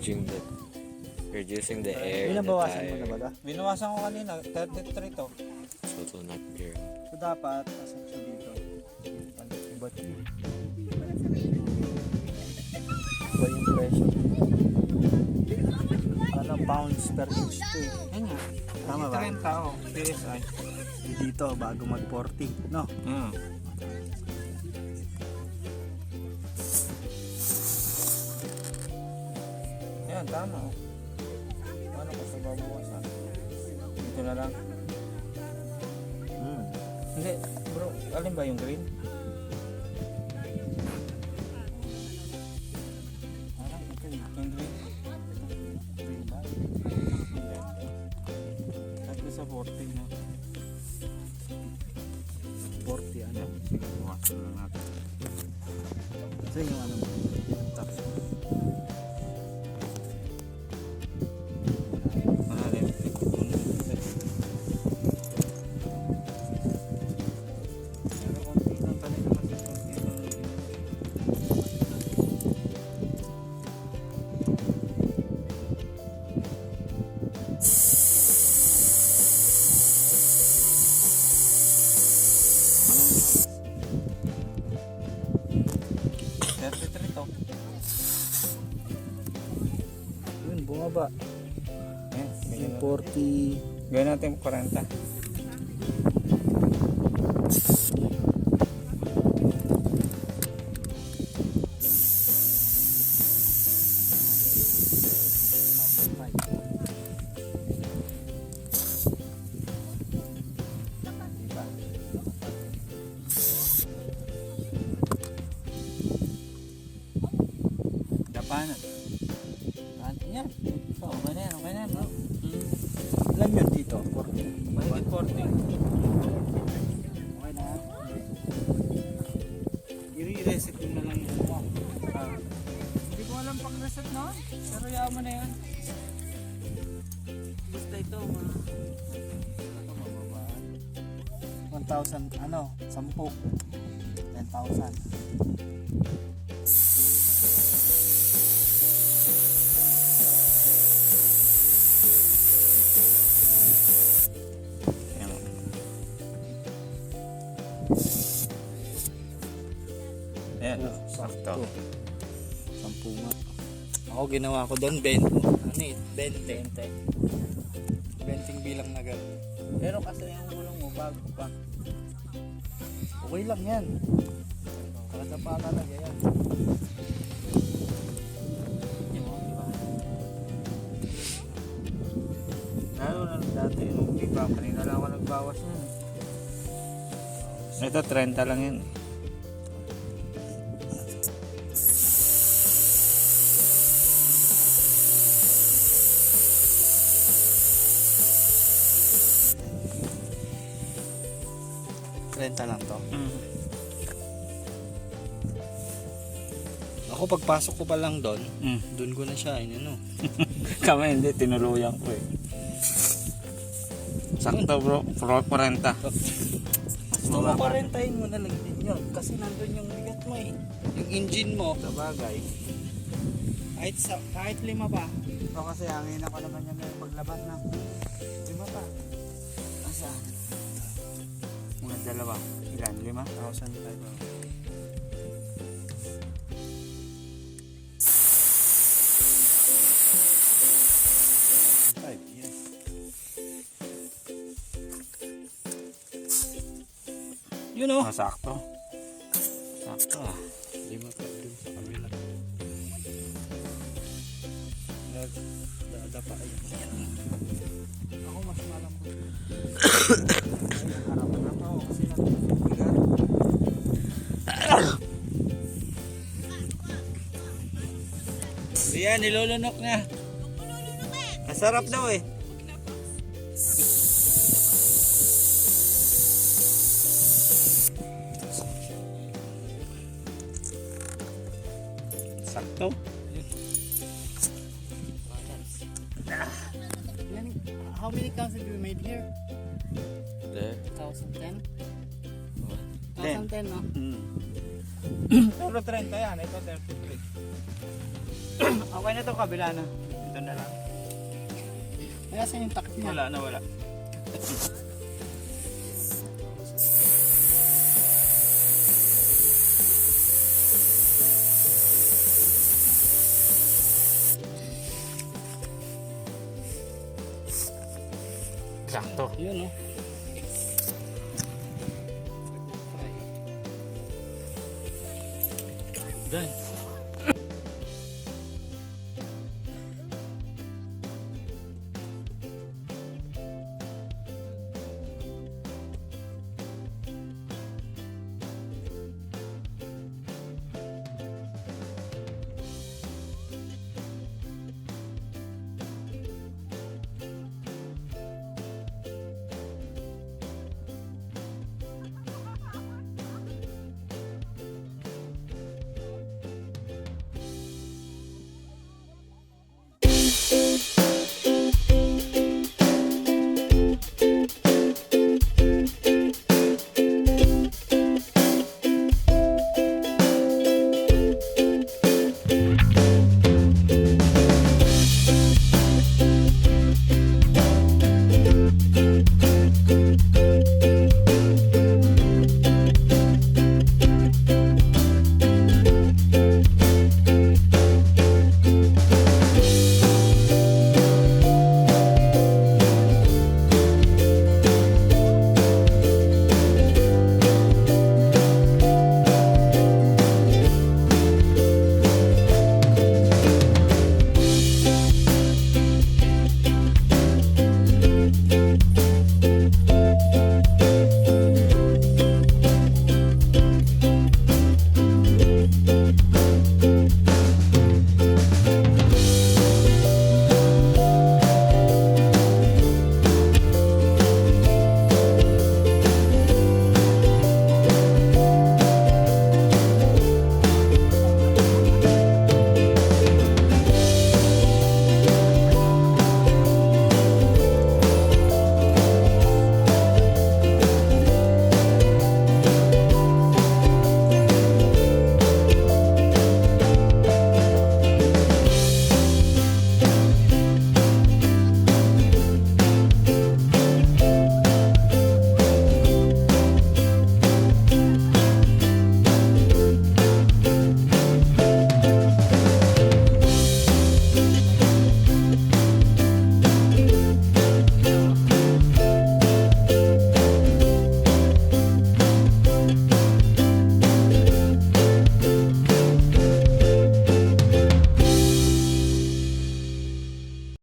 Reducing the reducing the air Binabawasan mo na ba? da? Binawasan ko kanina, 33 to. So will not gear. So dapat, asan siya dito? Ba't yun? Iba yung pressure. Ano, pounds per inch to eh. Yan nga. Tama ba? 30 oh, PSI. Dito, bago mag 40. No? Hmm. Yan, tama oh. Paano ko sa babawasan? Dito na lang. Hmm. Hindi, bro, alin ba yung green? Parang ito yung green. Green ba? Tatlo sa 14 na. 40 ano? Buwasan na natin. Ito yung ano mo. 40. Gawin natin 40. Diba? 40. Mahigit 40. Okay na. Mo na lang yung mo. Ah. Hindi ko pang reset na. Pero mo na yan. Basta ito, ma. Ito mababa. 1,000, ano, 10. 10,000. Ayan, Oh, sakto. 10 nga. Ako ginawa ko doon, 20. Ano eh, 20. 20 bilang na gano'n. Pero kasi yung gulong mo, bago pa. Okay lang yan. Kada pa talaga yan. Lalo na dati nung di pa, kanina lang ako nagbawas nun. Ito, 30 lang yun. Renta lang to. Mm. Ako pagpasok ko pa lang doon, Mm. doon ko na siya, ano. Kami hindi, tinuluyan ko eh. Sakto bro, pro 40. Gusto mo pa rentahin mo na lang din yun. Kasi nandun yung bigat mo eh. Yung engine mo. Sa bagay. Kahit, sa, kahit lima pa. O kasi hangin ako naman yan yung paglaban ng lima pa. Asaan? Mga dalawa. Ilan? Lima? 1,000 You know, Oh, sakto. Sakto ah. lima pa dun sa kabila. Dadapa ay. Ako mas malam ko. Ay, harap na pa ako kasi. Diyan, nilulunok niya. Masarap daw eh. Sakto. How many counts have you made here? There. 2010? Ten. 2010, no? Mm. Pero 30 yan, ito 33. Okay na to kabila na. Ito na lang. Kaya sa yung takip niya. Wala na wala. Sakto. Yun oh. Done.